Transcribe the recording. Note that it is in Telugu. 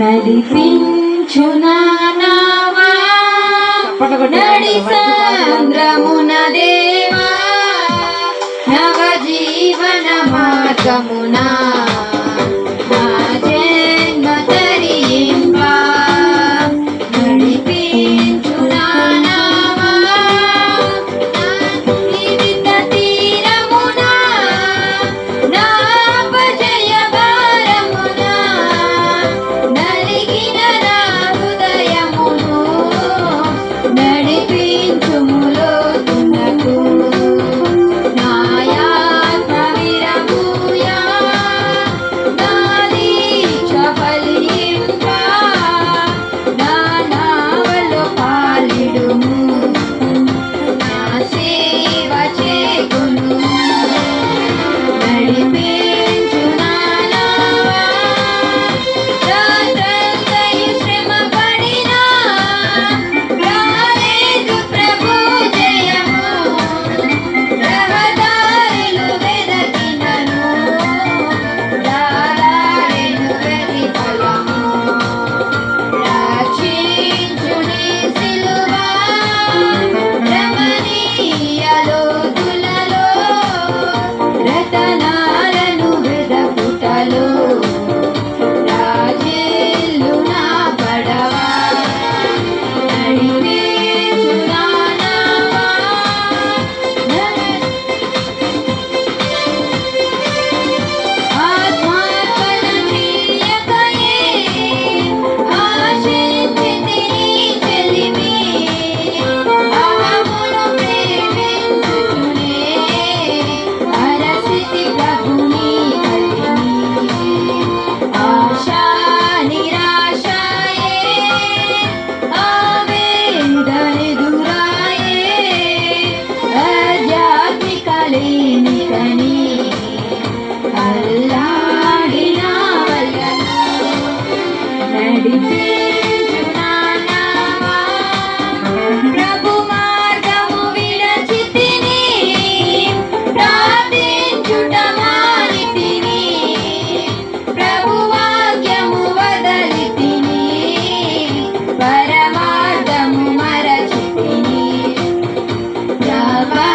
నడిపించునావా నడి సంద్రమున దేవా? నవ జీవన మార్గమునా Medina amar.